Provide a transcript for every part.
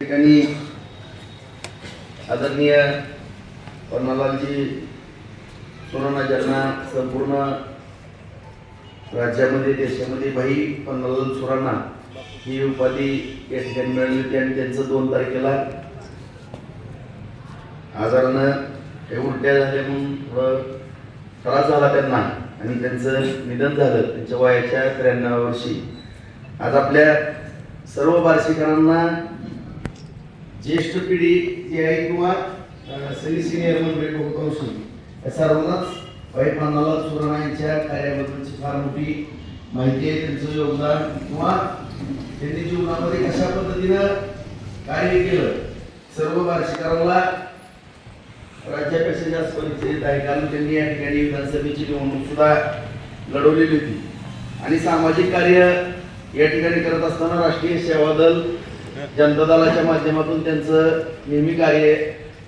ठिकाणी आदरणीय पन्नालालजी सोनाना ज्यांना संपूर्ण राज्यामध्ये देशामध्ये भाई पन्नालाल सुराणा ही उपाधी या ठिकाणी मिळाली होती आणि त्यांचं दोन तारखेला आजारानं हे उलट्या झाल्या म्हणून थोडं त्रास झाला त्यांना आणि त्यांचं निधन झालं त्यांच्या वयाच्या त्र्याण्णव वर्षी. आज आपल्या सर्व बार्शीकरांना ज्येष्ठ पिढी जी आहे किंवा सनी सगळी सिनियर मंडळी बहुतांशी या सर्वांनाच वाईट पानाला सुराणा कार्याबद्दलची फार मोठी माहिती आहे त्यांचं योगदान किंवा त्यांनी जीवनामध्ये कशा पद्धतीनं कार्य केलं सर्व बार्शीकरांना राज्यापेक्षा जास्त परिचित आहे. कारण त्यांनी या ठिकाणी विधानसभेची निवडणूक सुद्धा लढवलेली होती. आणि सामाजिक कार्य या ठिकाणी करत असताना राष्ट्रीय सेवा दल जनता दलाच्या माध्यमातून त्यांचं नेहमी कार्य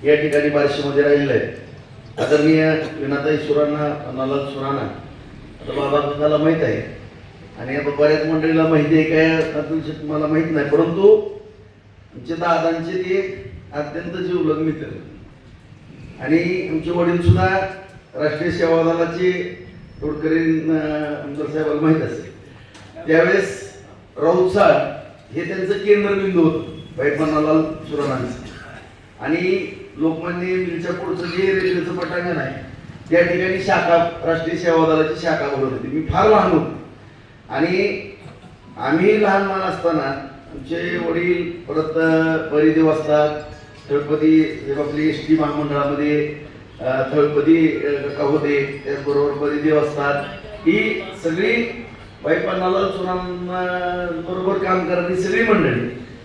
या ठिकाणी बार्शीमध्ये राहिलेलं आहे. आदरणीय विनाताई सुराणा अनालाल सुराणा आता बाबा तुम्हाला माहीत आहे. आणि आता बऱ्याच मंडळीला माहिती आहे काय अतिशय तुम्हाला माहीत नाही परंतु आमचे दादांचे ते अत्यंत जीवलग मित्र. आणि आमचे वडील सुद्धा राष्ट्रीय सेवा दलाचे तोडकरी आमदार साहेबाला माहीत असेल. त्यावेळेस राऊत साहेब हे त्यांचं केंद्रबिंदू होतं बैपन्नालाल सुराणांचं आणि लोकमान्य मिलच्या पुढचं जे रेल्वेचं पटांगण आहे त्या ठिकाणी शाखा राष्ट्रीय सेवा दलाची शाखा बोलत होती. मी फार लहान होतो. आणि आम्ही लहान लहान असताना आमचे वडील परत परिदेव असतात. थळपती आपली एस टी महामंडळामध्ये अ, थळपती होते. त्याचबरोबर परिदेव असतात. ही सगळी बाईपानाला बरोबर काम करणारी सगळी मंडळी.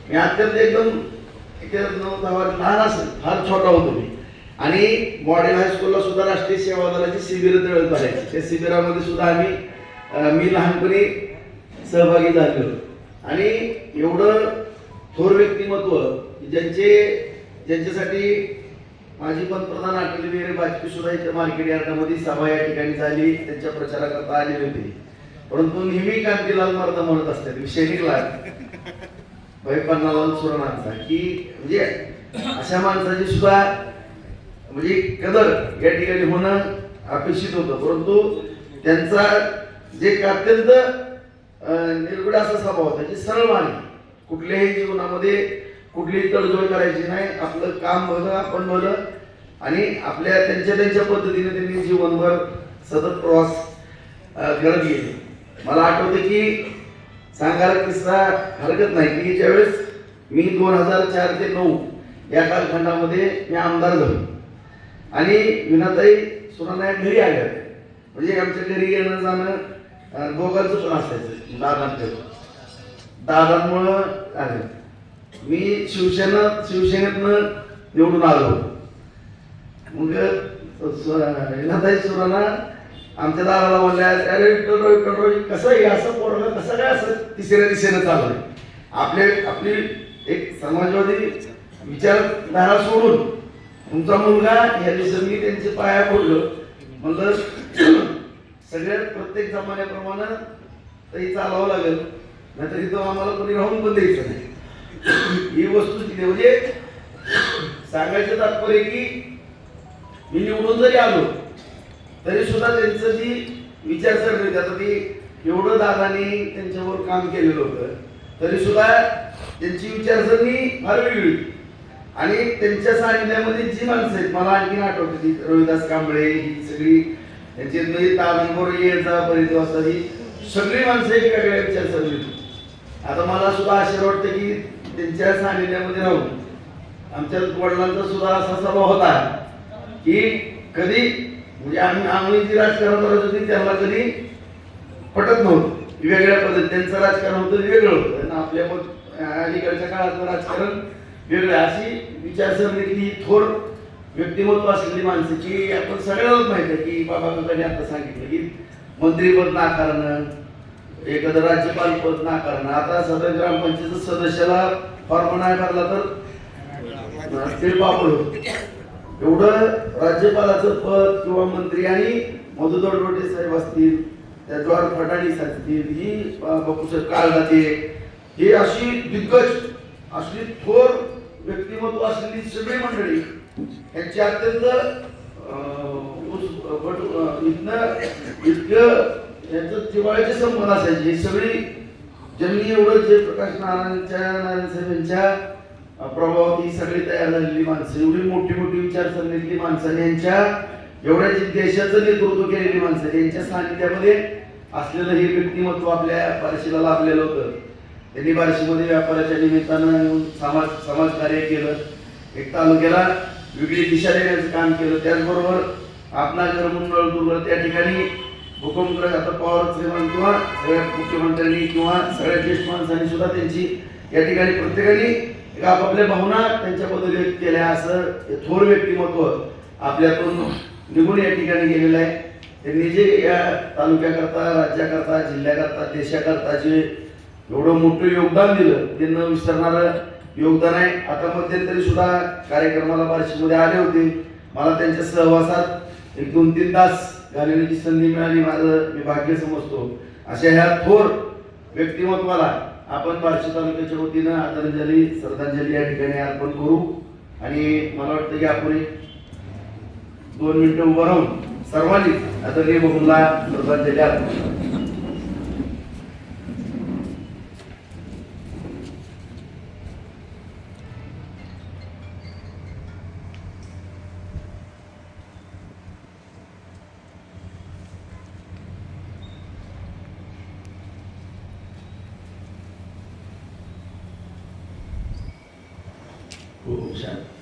मी अत्यंत एकदम नऊ दहा लहान असेल फार छोटा होतो मी. आणि मॉडेल हायस्कूलला सुद्धा राष्ट्रीय सेवा दलाची शिबिरं तळत करायची त्या शिबिरामध्ये सुद्धा आम्ही मी लहानपणी सहभागी झालो आणि एवढं थोर व्यक्तिमत्व ज्यांचे ज्यांच्यासाठी माजी पंतप्रधान अटल बिहारी वाजपेयी सुद्धा इथं मार्केट यार्डामध्ये सभा या ठिकाणी झाली त्यांच्या प्रचाराकरता आलेली होती. परंतु नेहमी कांतीलाल मर्द म्हणत असतात विषय निघला भाई पन्नालाल सुराणांचा की म्हणजे अशा माणसाची सुद्धा म्हणजे कदर या ठिकाणी होणं अपेक्षित होतं. परंतु त्यांचा जे अत्यंत निर्गुड असा स्वभाव होता जे सरळ मार्गी कुठल्याही जीवनामध्ये कुठलीही तडजोड करायची नाही. आपलं काम भलं आपण भलं आणि आपल्या त्यांच्या त्यांच्या पद्धतीने त्यांनी जीवनभर सतत प्रवास करत गेले. मला आठवतं की सांगायला किस्सा हरकत नाही की ज्यावेळेस मी दोन हजार चार ते नऊ या कालखंडामध्ये मी आमदार झालो. आणि विनाताई सुनानाय घरी आल्या होत्या. म्हणजे आमच्या घरी येणं जाणं दोघांचं पण असायचं दादांचं. दादांमुळं आले. मी शिवसेना शिवसेनेतनं निवडून आलो. मग विनाताई सुराना आमच्या दाराला म्हणल्या अरे टोटो टोटो कसं आहे? असं पोरगं कसं काय असं? तिसऱ्या दिशेनं चाललंय. आपले आपली एक समाजवादी विचारधारा सोडून तुमचा मुलगा या दिवसांनी मी त्यांचे पाया पडलो. म्हणलं सगळ्यात प्रत्येक जमान्याप्रमाणे तरी चालावं लागेल नाहीतर इथं आम्हाला कोणी राहून पण द्यायचं नाही. ही वस्तू तिथे म्हणजे सांगायचं तात्पर्य की मी निवडून जरी आलो तरी सुद्धा त्यांचं जी विचारसरणी त्याचं आता ती एवढं दादानी त्यांच्यावर काम केलेलं होतं तरी सुद्धा त्यांची विचारसरणी फार वेगळी होती. आणि त्यांच्या सानिध्यामध्ये जी माणसं आहेत मला आणखीन आठवते ती रविदास कांबळे ही सगळी त्यांची म्हणजे ताबनबरोबर येजा परिचय असतात ही सगळी माणसं एक विचारसरणी होती. आता मला सुद्धा आश्चर्य वाटतं की त्यांच्या सानिध्यामध्ये राहून आमच्या वडिलांचा सुद्धा असा स्वभाव होता की कधी म्हणजे आम्ही आम्ही जी राजकारण करत होती त्यांना कधी पटत नव्हतं. वेगळ्या पद्धती त्यांचं राजकारण होतं वेगळं होतं. आणि आपल्या मग अलीकडच्या काळातलं राजकारण वेगळं अशी विचारसरणीतली थोर व्यक्तिमत्व असलेली माणसं की आपण सगळ्यांनाच माहीत आहे की बाबा त्यांनी आता सांगितलं की मंत्रीपद नाकारणं एखादं राज्यपाल पद नाकारणं. आता सदर ग्रामपंचायत सदस्याला फॉर्म नाही भरला तर ते पापड होतं. एवढं राज्यपालाचं पद किंवा मंत्री आणि मधुदोड रोटे साहेब असतील त्या जॉर्ज फडणवीस असतील ही बापूसाहेब काळदाते हे अशी दिग्गज असली थोर व्यक्तिमत्व असलेली सगळी मंडळी यांची अत्यंत अं, इथनं इतकं यांचं संबंध असायचे. ही सगळी जमिनी एवढं जे प्रकाश नारायणच्या नारायण साहेब यांच्या प्रभावात ही सगळी तयार झालेली माणसं. एवढी मोठी मोठी विचारसरणीतली माणसं यांच्या एवढ्या देशाचं नेतृत्व केलेली माणसं. यांच्या सानिध्यामध्ये असलेलं हे व्यक्तिमत्व आपल्या बार्शीला लाभलेलं होतं. त्यांनी बार्शीमध्ये व्यापाराच्या निमित्तानं येऊन समाज समाजकार्य केलं. एक तालुक्याला वेगळी दिशा देण्याचं काम केलं. त्याचबरोबर आपणागर मंडळ त्या ठिकाणी भूकंपग्रस्त आता पवार साहेबांनी किंवा सगळ्या मुख्यमंत्र्यांनी किंवा सगळ्या ज्येष्ठ माणसांनी सुद्धा त्यांची या ठिकाणी प्रत्येकाने आपापल्या भावना त्यांच्याबद्दल व्यक्त केल्या असं हे थोर व्यक्तिमत्व आपल्यातून निघून या ठिकाणी गेलेलं आहे. त्यांनी जे या तालुक्याकरता राज्याकरता जिल्ह्याकरता देशाकरता जे एवढं मोठं योगदान दिलं ते न विसरणारं योगदान आहे. आता मध्यंतरी सुद्धा कार्यक्रमाला बार्शीमध्ये आले होते. मला त्यांच्या सहवासात एक दोन तीन तास घालवण्याची संधी मिळाली. माझं मी भाग्य समजतो. अशा ह्या थोर व्यक्तिमत्वाला आपण बार्शी तालुक्याच्या वतीनं आदरांजली श्रद्धांजली या ठिकाणी अर्पण करू आणि मला वाटतं की आपण एक दोन मिनिटं उभं राहून सर्वांनी आदरणीय बहुला श्रद्धांजली अर्पण करू. Ooh, sorry.